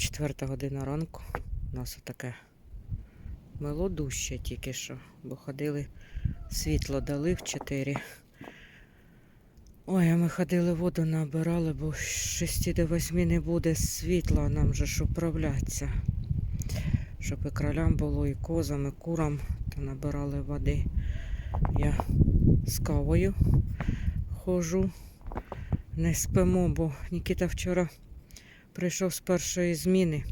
Четверта година ранку. У нас таке мило дуще тільки що, бо ходили, світло дали в 4. Ой, а ми ходили воду набирали, бо з 6 до 8 не буде світла, нам же ж управлятися. Щоб і кролям було, і козам, і курам, то набирали води. Я з кавою ходжу, не спимо, бо Нікіта вчора прийшов з першої зміни.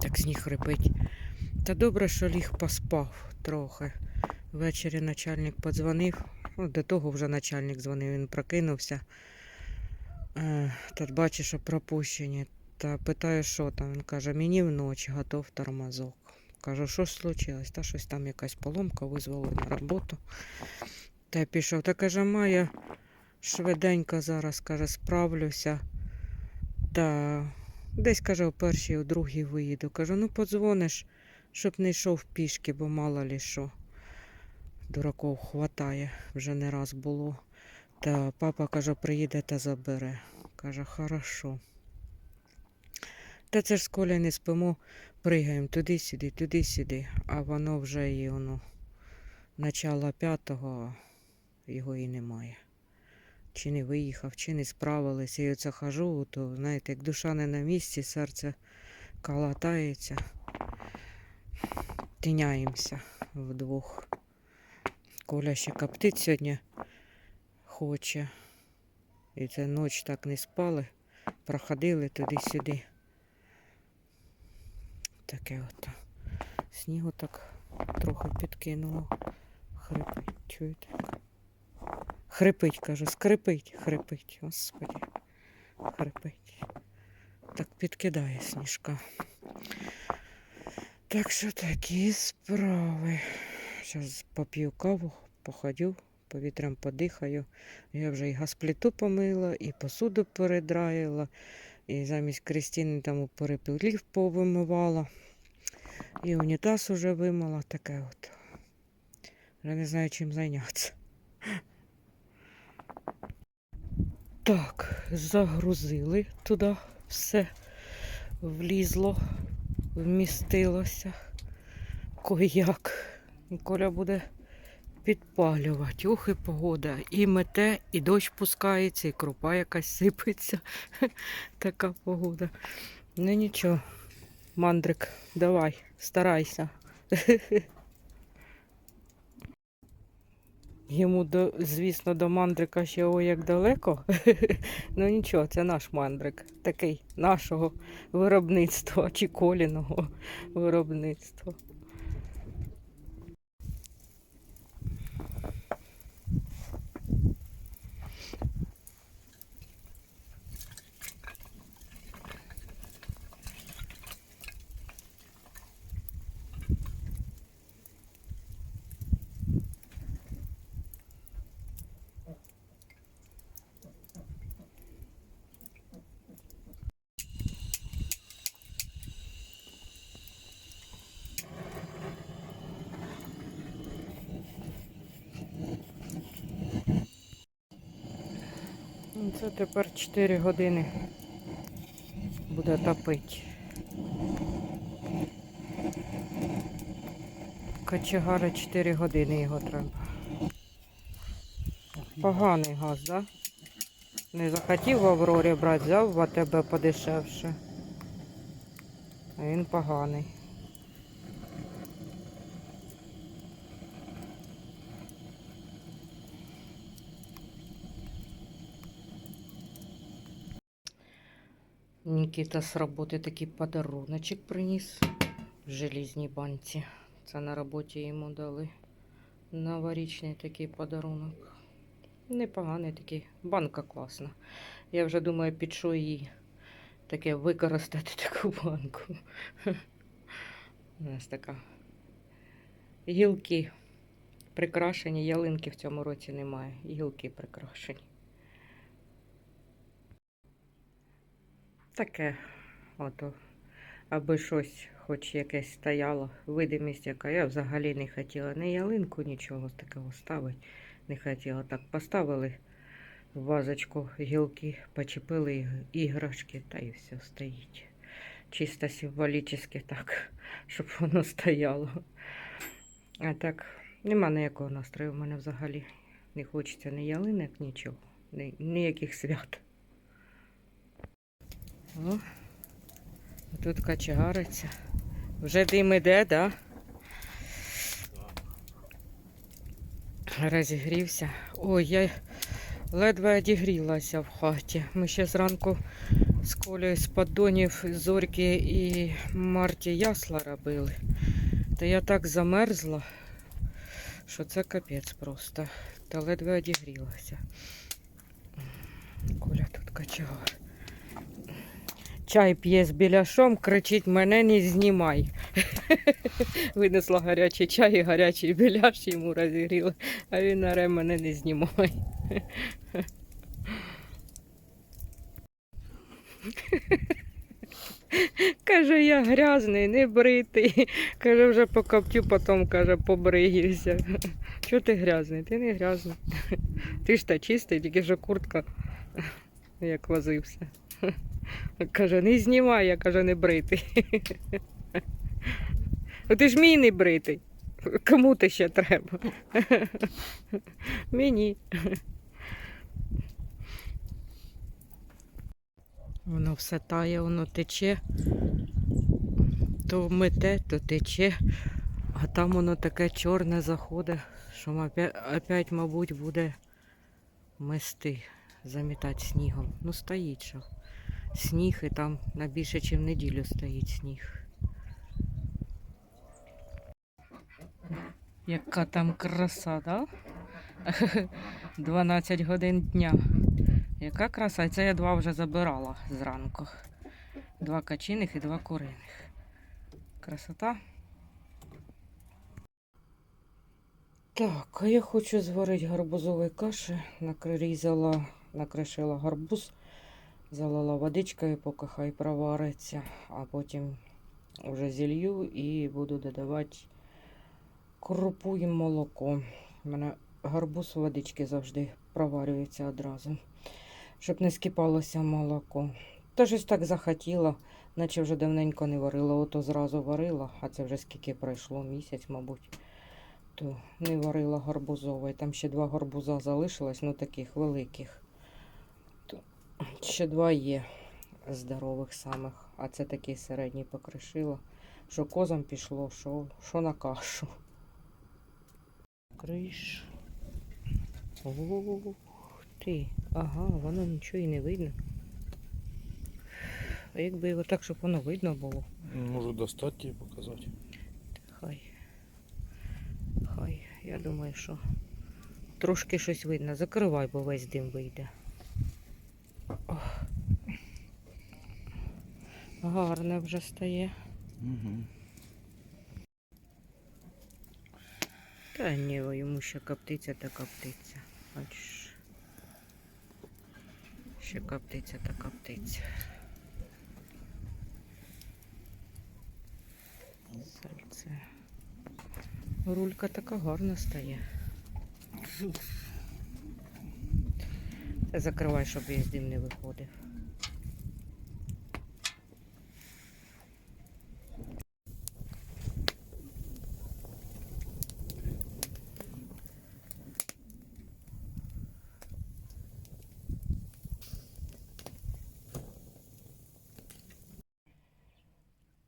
Так сніг хрипить. Та добре, що ліг поспав трохи. Ввечері начальник подзвонив. Ну, до того вже начальник дзвонив, він прокинувся. Е, та бачить, що пропущені. Та питає, що там. Він каже, мені вночі готов тормозок. Кажу, що ж случилось? Та щось там якась поломка, визвали на роботу. Та й пішов. Та каже, Майя, швиденько зараз, каже, справлюся. Та десь, каже, о першій, о другій виїду. Кажу, ну подзвониш, щоб не йшов пішки, бо мало лі що. Дураков хватає, вже не раз було. Та папа каже, приїде та забере. Каже, хорошо. Та це ж з Колею не спимо, пригаємо туди-сюди, туди-сюди, а воно вже і воно. Начало п'ятого його і немає. Чи не виїхав, чи не справилися. І оце хожу, то знаєте, як душа не на місці, серце калатається. Тиняємося вдвох. Коля ще коптить сьогодні хоче. І це ніч так не спали, проходили туди-сюди. Таке от. Снігу так трохи підкинуло. Хрипить, чуєте? Хрипить, кажу, скрипить, хрипить, господи. Хрипить. Так підкидає сніжка. Так що такі справи. Зараз поп'ю каву, походю, повітрям подихаю. Я вже і газпліту помила, і посуду передраїла, і замість Крістіни там у перепілів повимивала. І унітаз уже вимила, таке от. Вже не знаю, чим зайнятися. Так, загрузили туди все влізло, вмістилося. Кояк. Коля буде підпалювати. Ох і погода. І мете, і дощ пускається, і крупа якась сипеться. Така погода. Ну нічого, мандрик, давай, старайся. Йому, до, звісно, до мандрика ще о як далеко. ну нічого, це наш мандрик. Такий нашого виробництва чи коліного виробництва. Це тепер 4 години буде топити. Кочегара 4 години його треба. Поганий газ, да? Не захотів в Аврорі брати, взяв в АТБ подешевше. А він поганий. Нікіта з роботи такий подаруночок приніс в желізній банці. Це на роботі йому дали. Новорічний такий подарунок. Непоганий такий. Банка класна. Я вже думаю, під що її таке використати таку банку. У нас така. Гілки прикрашені, ялинки в цьому році немає. Гілки прикрашені. Таке, ото, аби щось, хоч якесь стояло, видимість яка. Я взагалі не хотіла ні ялинку, нічого такого ставити. Не хотіла. Так поставили в вазочку гілки, почепили іграшки та і все стоїть. чисто символічно так, щоб воно стояло. А так, нема ніякого настрою в мене взагалі. Не хочеться ні ялинок, нічого, ні, ніяких свят. О, тут качегариться. Вже дим іде, да? Розігрівся. Ой, я ледве одігрілася в хаті. Ми ще зранку з Колею з поддонів Зорьки і Марті ясла робили. Та я так замерзла, що це капець просто. Та ледве одігрілася. Коля тут качав. Чай п'є з біляшом, кричить, мене не знімай. Винесла гарячий чай і гарячий біляш йому розігріла, а він наре мене не знімай. Каже, я грязний, не бритий. Каже, вже покоптю, потім каже, побриюся. Чого ти грязний? Ти не грязний. Ти ж та чистий, тільки що куртка як возився. Каже, не знімай, я каже, не бритий. Ну ти ж мій не бритий. Кому ти ще треба? Мені. Воно все тає, воно тече. То мете, то тече, а там воно таке чорне заходить, що опять мабуть, буде мести, замітати снігом. Ну, стоїть що. Сніг і там на більше, ніж неділю стоїть сніг. Яка там краса, да? 12 годин дня. Яка краса? І Це я два вже забирала зранку. Два качиних і два куриних. Красота. Так, а я хочу зварити гарбузової каші. Накризала, накришила гарбуз, залила водичкою, поки хай провариться, а потім вже зілью і буду додавати крупу і молоко. У мене гарбуз водички завжди проварюється одразу, щоб не скипалося молоко. Та щось так захотіла, наче вже давненько не варила, ото зразу варила, а це вже скільки пройшло, місяць, мабуть. То не варила гарбузової. Там ще два гарбуза залишилось, ну таких великих. Ще два є здорових самих, а це такий середній покришила. Що козам пішло, що, що на кашу. Криш. Ух ти. Ага, воно нічого і не видно. А якби його так, щоб воно видно було. Можу достати тебе показати. Хай. Хай. Я думаю, що трошки щось видно. Закривай, бо весь дим вийде. Гарне вже стає. Угу. Та ні, йому ще коптиться та коптиться. Бачиш. Ще коптиться та коптиться. Сальце. Рулька така гарна стає. Та Закривай, щоб весь дим не виходив.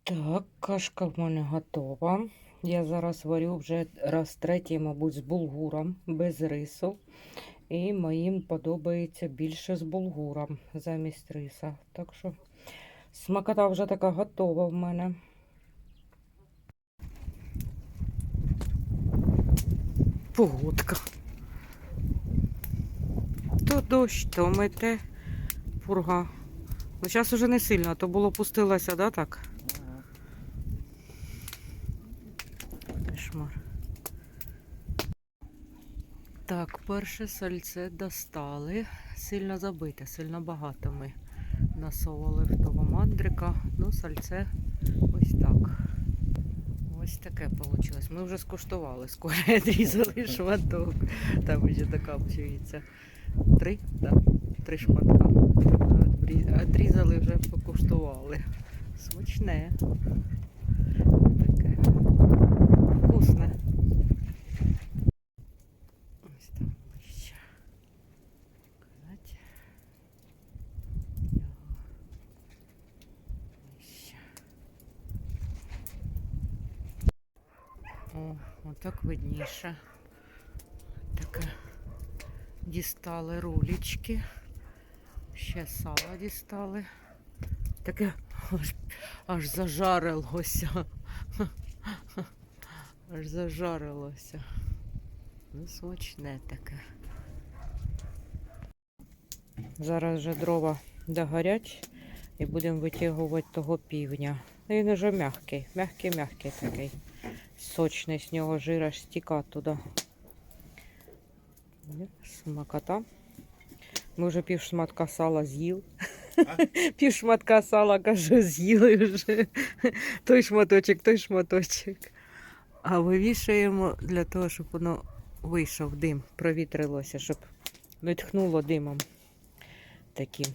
Так, кашка в мене готова. Я зараз варю вже раз третій, мабуть, з булгуром, без рису. І моїм подобається більше з булгуром замість риса. Так що смакота вже така готова в мене. Погодка. То дощ, то мете пурга. Ну, зараз уже не сильно, то було пустилося, да, так? Так, перше сальце достали. Сильно забите, сильно багато ми насовували в того мандрика. Ну, сальце ось так. Ось таке вийшло. Ми вже скуштували, скоро відрізали шматок. Там ще докапчується. Три, так, три шматка. Відрізали вже покуштували. Смачне. Таке вкусне. Ось там ближче. Показати. Його ближче. О, отак видніше. Таке дістали рулічки. Ще сало дістали. Таке аж, аж зажарилося. Аж зажарилося. Ну, смачне таке. Зараз вже дрова догорять і будемо витягувати того півня. Він уже м'який, м'який-м'який такий. Сочний, з нього жир аж стіка туди. Смакота. Ми вже пів шматка сала з'їли. Пів шматка сала, кажу, з'їли вже. Той шматочок, той шматочок. А вивішуємо для того, щоб воно вийшов дим, провітрилося, щоб не тхнуло димом таким.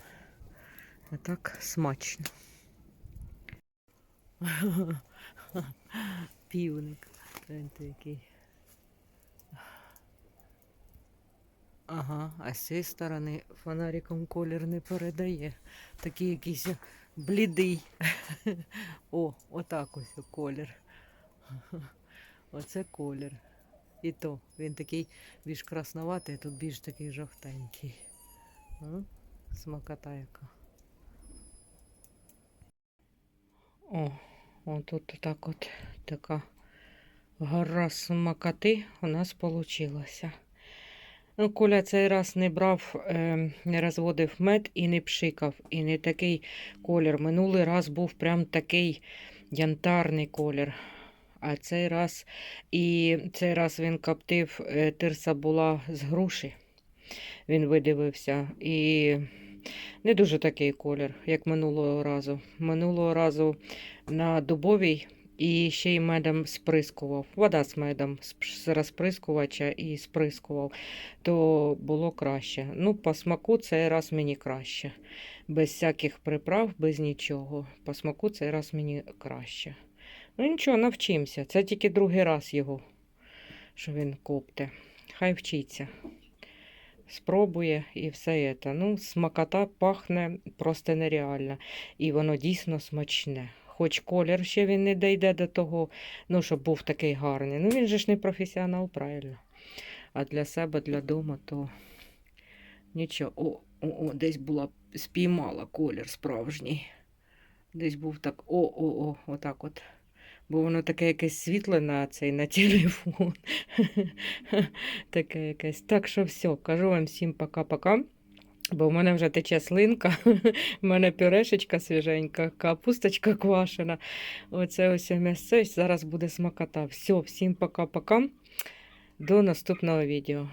А так смачно. Півник. Гляньте, який. Ага, а з цієї сторони фонариком колір не передає. Такий якийсь блідий. О, отак ось колір. Оце колір. І то він такий більш красноватий, а тут більш такий жовтенький. М? Смакота яка. О, отут так от така гора смакоти у нас получилася. Ну, Коля цей раз не брав, е, не розводив мед і не пшикав. І не такий колір. Минулий раз був прям такий янтарний колір. А цей раз і цей раз він коптив, е, тирса була з груші. Він видивився. І не дуже такий колір, як минулого разу. Минулого разу на дубовій і ще й медом сприскував. Вода з медом з розприскувача і сприскував, то було краще. Ну, по смаку цей раз мені краще. Без всяких приправ, без нічого. По смаку цей раз мені краще. Ну нічого, навчимося. Це тільки другий раз його, що він копте. Хай вчиться. Спробує і все це. Ну, смакота пахне просто нереально. І воно дійсно смачне. Хоч колір ще він не дійде до того, ну, щоб був такий гарний. Ну, він же ж не професіонал, правильно. А для себе, для дому, то нічого. О, о, о, десь була спіймала колір справжній. Десь був так о-о-о, отак от. Бо воно таке якесь світле на цей на телефон. таке якесь. Так що все, кажу вам всім пока-пока. Бо в мене вже тече слинка, в мене пюрешечка свіженька, капусточка квашена. Оце ось м'ясце. Зараз буде смакота. Все, всім пока-пока. До наступного відео.